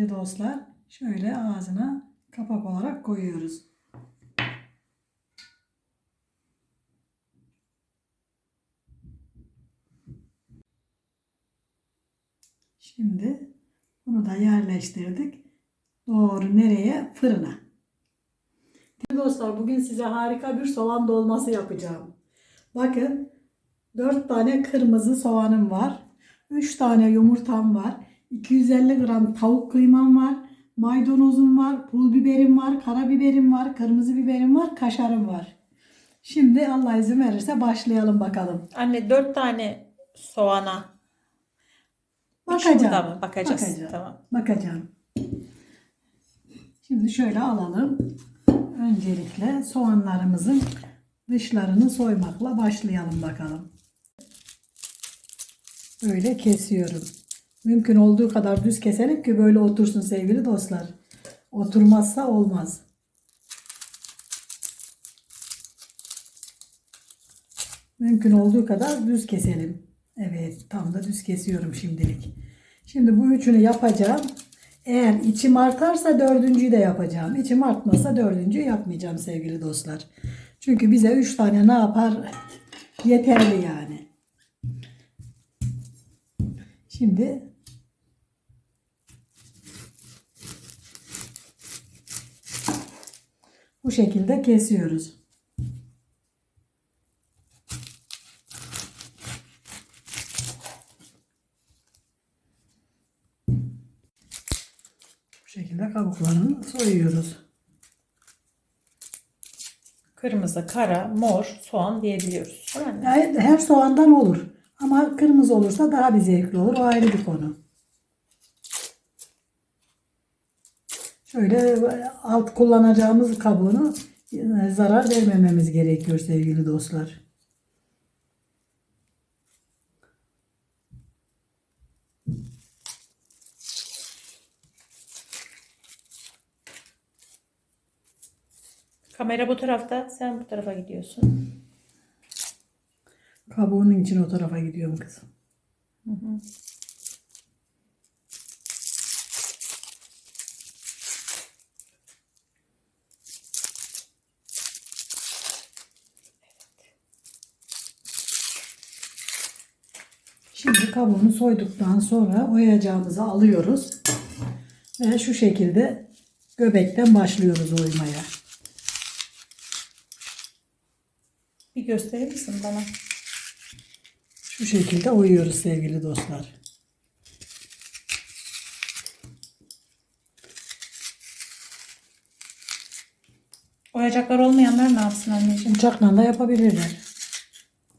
Dostlar şöyle ağzına kapak olarak koyuyoruz. Şimdi bunu da yerleştirdik. Doğru nereye? Fırına. Dostlar bugün size harika bir soğan dolması yapacağım. Bakın 4 tane kırmızı soğanım var. 3 tane yumurtam var. 250 gram tavuk kıymam var. Maydanozum var. Pul biberim var. Karabiberim var. Kırmızı biberim var. Kaşarım var. Şimdi Allah izin verirse başlayalım bakalım. Anne dört tane soğana. Bakacağım. mı? Bakacağız. Bakacağım. Tamam. Bakacağım. Şimdi şöyle alalım. Öncelikle soğanlarımızın dışlarını soymakla başlayalım bakalım. Böyle kesiyorum. Mümkün olduğu kadar düz keselim ki böyle otursun sevgili dostlar. Oturmazsa olmaz. Mümkün olduğu kadar düz keselim. Evet tam da düz kesiyorum şimdilik. Şimdi bu üçünü yapacağım. Eğer içim artarsa dördüncüyü de yapacağım. İçim artmasa dördüncüyü yapmayacağım sevgili dostlar. Çünkü bize üç tane ne yapar? Yeterli yani. Şimdi bu şekilde kesiyoruz. Bu şekilde kabuklarını soyuyoruz. Kırmızı, kara, mor, soğan diyebiliyoruz. Her soğandan olur. Ama kırmızı olursa daha bir zevkli olur. O ayrı bir konu. Şöyle alt kullanacağımız kabuğunu e, zarar vermememiz gerekiyor sevgili dostlar. Kamera bu tarafta, sen bu tarafa gidiyorsun. Kabuğunun için o tarafa gidiyorum kızım. Şimdi kabuğunu soyduktan sonra oyacağımızı alıyoruz. Ve şu şekilde göbekten başlıyoruz oymaya. Bir gösterir misin bana? Şu şekilde oyuyoruz sevgili dostlar. Oyacaklar olmayanlar ne yapsın anneciğim? Bıçakla da yapabilirler.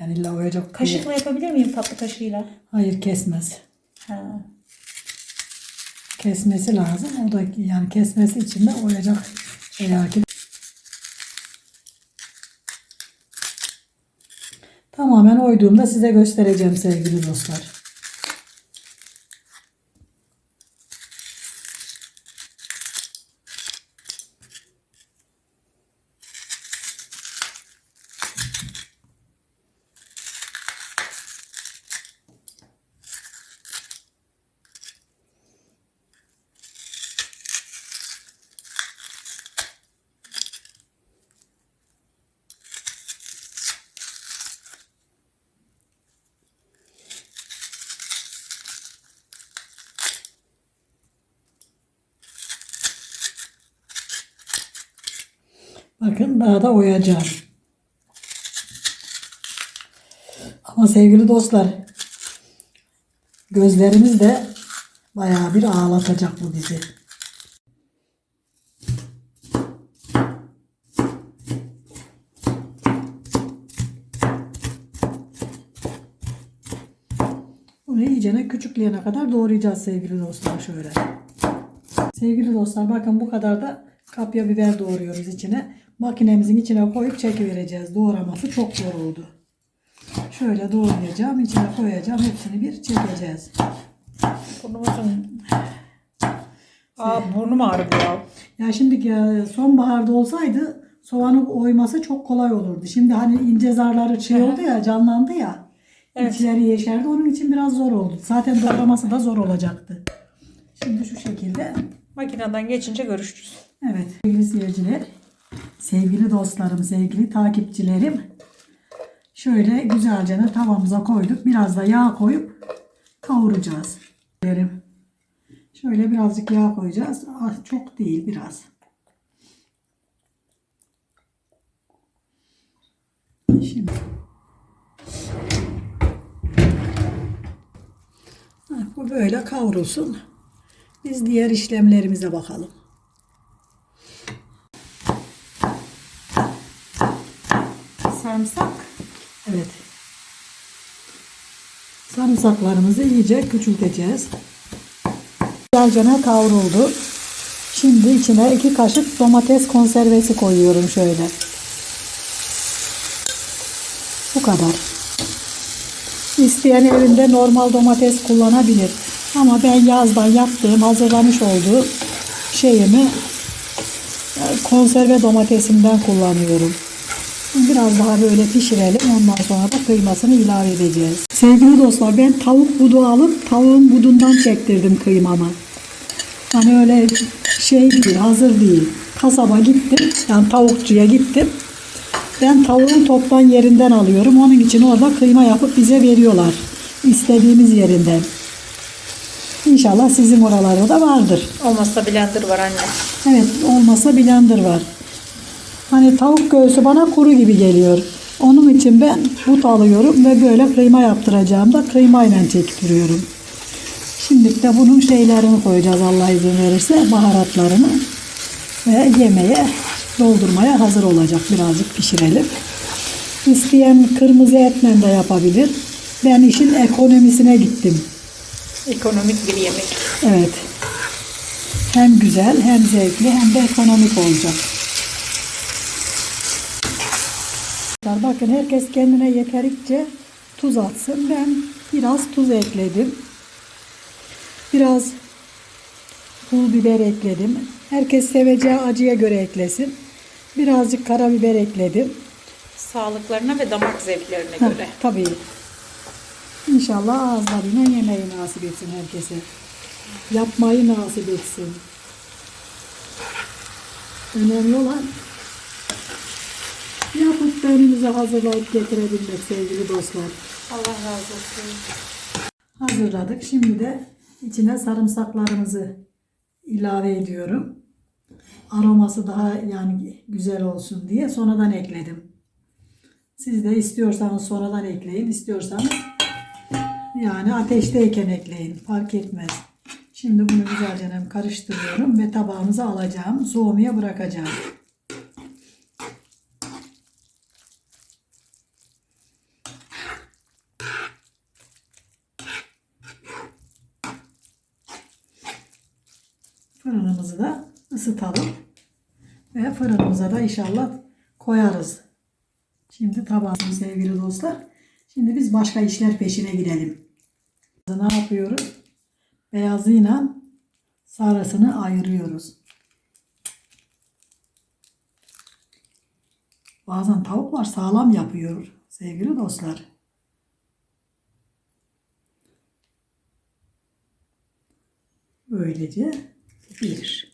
Yani illa oyacak. Kaşıkla yapabilir miyim tatlı kaşığıyla? Hayır kesmez. Ha. Kesmesi lazım. O da yani kesmesi için de oyacak veya ki Tamamen oyduğumda size göstereceğim sevgili dostlar. Bakın daha da oyacağım. Ama sevgili dostlar gözlerimiz de bayağı bir ağlatacak bu bizi. Bunu iyicene küçükleyene kadar doğrayacağız sevgili dostlar şöyle. Sevgili dostlar bakın bu kadar da kapya biber doğruyoruz içine. Makinemizin içine koyup çekivereceğiz. Doğraması çok zor oldu. Şöyle doğrayacağım, içine koyacağım. Hepsini bir çekeceğiz. Burnumuzun... Aa burnum ağrıdı ya. Ya şimdi ya sonbaharda olsaydı soğanın oyması çok kolay olurdu. Şimdi hani ince zarları şey oldu ya canlandı ya. Evet. İçleri yeşerdi. Onun için biraz zor oldu. Zaten doğraması da zor olacaktı. Şimdi şu şekilde Makineden geçince görüşürüz. Evet sevgili seyirciler, sevgili dostlarım, sevgili takipçilerim. Şöyle güzelce tavamıza koyduk. Biraz da yağ koyup kavuracağız. Derim. Şöyle birazcık yağ koyacağız. Az, çok değil biraz. Şimdi. Ha, Bu böyle kavrulsun. Biz diğer işlemlerimize bakalım. Sarımsak. Evet. Sarımsaklarımızı iyice küçülteceğiz. Güzelce kavruldu. Şimdi içine iki kaşık domates konservesi koyuyorum şöyle. Bu kadar. İsteyen evinde normal domates kullanabilir. Ama ben yazdan yaptığım, hazırlamış olduğum şeyimi e, konserve domatesimden kullanıyorum. Biraz daha böyle pişirelim. Ondan sonra da kıymasını ilave edeceğiz. Sevgili dostlar ben tavuk budu alıp tavuğun budundan çektirdim kıymamı. Hani öyle şey değil, hazır değil. Kasaba gittim, yani tavukçuya gittim. Ben tavuğun toptan yerinden alıyorum. Onun için orada kıyma yapıp bize veriyorlar. İstediğimiz yerinden. İnşallah sizin oralarda da vardır. Olmazsa blender var anne. Evet olmasa blender var. Hani tavuk göğsü bana kuru gibi geliyor. Onun için ben but alıyorum ve böyle kıyma yaptıracağım da kıymayla çektiriyorum. Şimdi de bunun şeylerini koyacağız Allah izin verirse baharatlarını ve yemeğe doldurmaya hazır olacak. Birazcık pişirelim. İsteyen kırmızı etle de yapabilir. Ben işin ekonomisine gittim. Ekonomik bir yemek. Evet. Hem güzel hem zevkli hem de ekonomik olacak. Bakın herkes kendine yeterince tuz atsın. Ben biraz tuz ekledim. Biraz pul biber ekledim. Herkes seveceği acıya göre eklesin. Birazcık karabiber ekledim. Sağlıklarına ve damak zevklerine Heh, göre. tabii. İnşallah ağızlarına yemeği nasip etsin herkese. Yapmayı nasip etsin. Önemli olan önümüze hazırlayıp getirebilmek sevgili dostlar. Allah razı olsun. Hazırladık. Şimdi de içine sarımsaklarımızı ilave ediyorum. Aroması daha yani güzel olsun diye sonradan ekledim. Siz de istiyorsanız sonradan ekleyin, istiyorsanız yani ateşteyken ekleyin. Fark etmez. Şimdi bunu güzelce karıştırıyorum ve tabağımıza alacağım. Soğumaya bırakacağım. Fırınımızı da ısıtalım. Ve fırınımıza da inşallah koyarız. Şimdi tabağımız sevgili dostlar. Şimdi biz başka işler peşine gidelim. Ne yapıyoruz? Beyazıyla sarısını ayırıyoruz. Bazen tavuklar sağlam yapıyor sevgili dostlar. Böylece bir.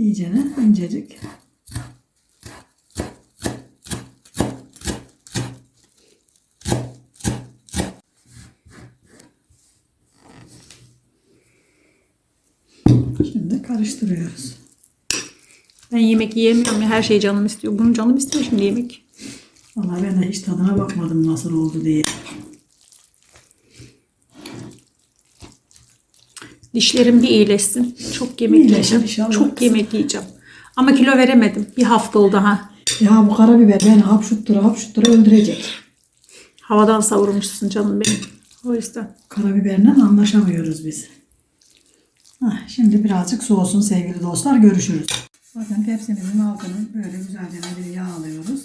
İyicene incecik Şimdi karıştırıyoruz. Ben yemek yiyemiyorum ya. Her şey canım istiyor. Bunun canım istiyor şimdi yemek. Vallahi ben de hiç tadına bakmadım nasıl oldu diye. Dişlerim bir iyileşsin. Çok yemek İyileşir yiyeceğim. inşallah. Çok yemek yiyeceğim. Ama kilo veremedim. Bir hafta oldu ha. Ya bu karabiber beni hapşuttura hapşuttura öldürecek. Havadan savurmuşsun canım benim. O yüzden. Karabiberle anlaşamıyoruz biz. Hah, şimdi birazcık soğusun sevgili dostlar. Görüşürüz. Bakın tepsimizin altını böyle güzelce bir yağlıyoruz.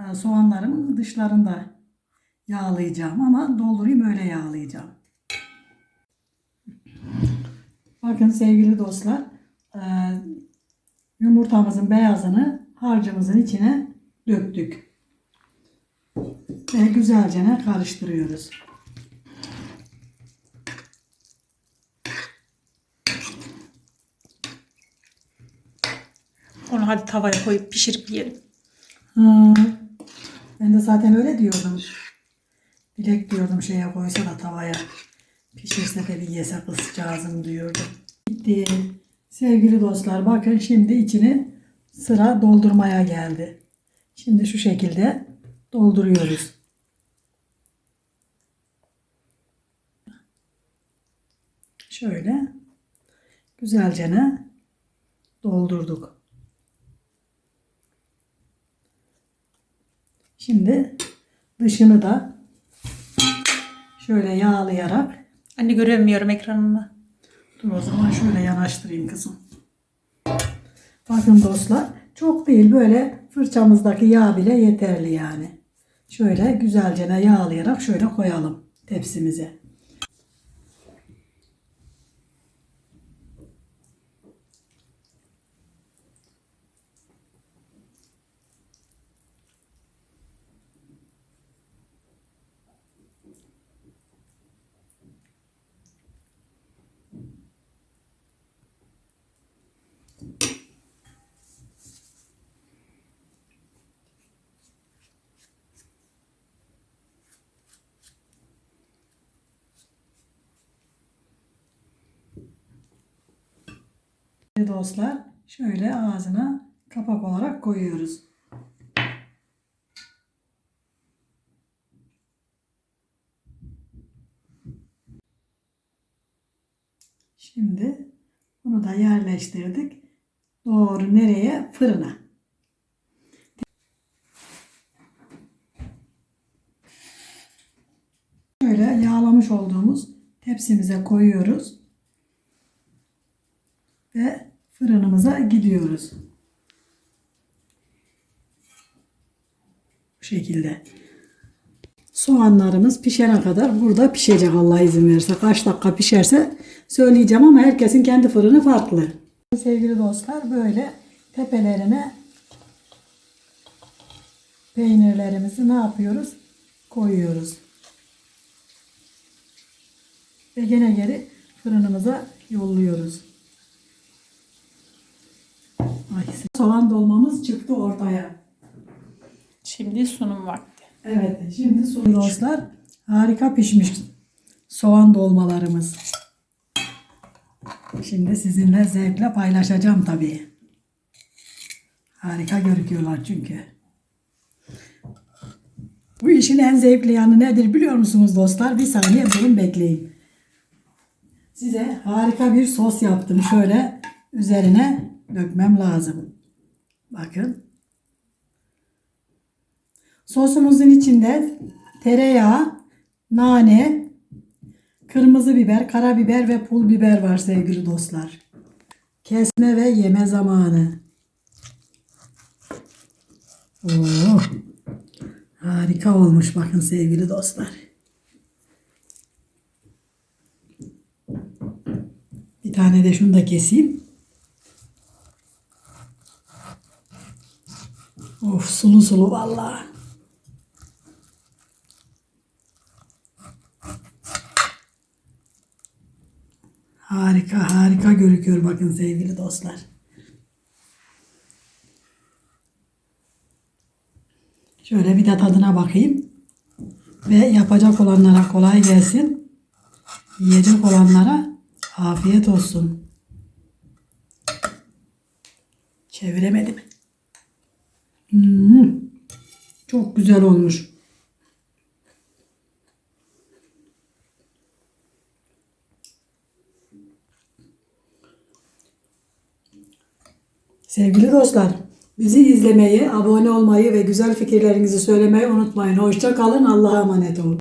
e, soğanlarımın dışlarında yağlayacağım ama doldurayım öyle yağlayacağım. Bakın sevgili dostlar e, yumurtamızın beyazını harcımızın içine döktük. Ve güzelce karıştırıyoruz. Onu hadi tavaya koyup pişirip yiyelim. Ha, ben de zaten öyle diyordum. Dilek diyordum şeye koysa da tavaya pişirse de bir yese kızcağızım diyordum. Bitti. Sevgili dostlar bakın şimdi içini sıra doldurmaya geldi. Şimdi şu şekilde dolduruyoruz. Şöyle güzelce ne doldurduk. Şimdi dışını da şöyle yağlayarak Anne göremiyorum ekranını. dur o zaman şöyle yanaştırayım kızım. Bakın dostlar çok değil böyle fırçamızdaki yağ bile yeterli yani. Şöyle güzelce yağlayarak şöyle koyalım tepsimize. Dostlar şöyle ağzına kapak olarak koyuyoruz. Şimdi bunu da yerleştirdik. Doğru nereye? Fırına. Şöyle yağlamış olduğumuz tepsimize koyuyoruz ve fırınımıza gidiyoruz. Bu şekilde. Soğanlarımız pişene kadar burada pişecek Allah izin verirse. Kaç dakika pişerse söyleyeceğim ama herkesin kendi fırını farklı. Sevgili dostlar böyle tepelerine peynirlerimizi ne yapıyoruz? Koyuyoruz. Ve gene geri fırınımıza yolluyoruz. Ay, soğan dolmamız çıktı ortaya. Şimdi sunum vakti. Evet, şimdi soğan dostlar harika pişmiş soğan dolmalarımız. Şimdi sizinle zevkle paylaşacağım tabii. Harika görünüyorlar çünkü. Bu işin en zevkli yanı nedir biliyor musunuz dostlar? Bir saniye durun bekleyin. Size harika bir sos yaptım. Şöyle üzerine dökmem lazım. Bakın. Sosumuzun içinde tereyağı, nane, kırmızı biber, karabiber ve pul biber var sevgili dostlar. Kesme ve yeme zamanı. Oo, harika olmuş bakın sevgili dostlar. Bir tane de şunu da keseyim. Sulu sulu vallahi. Harika harika görünüyor bakın sevgili dostlar. Şöyle bir de tadına bakayım. Ve yapacak olanlara kolay gelsin. Yiyecek olanlara afiyet olsun. Çeviremedim. Hmm, çok güzel olmuş. Sevgili dostlar, bizi izlemeyi, abone olmayı ve güzel fikirlerinizi söylemeyi unutmayın. Hoşça kalın, Allah'a emanet olun.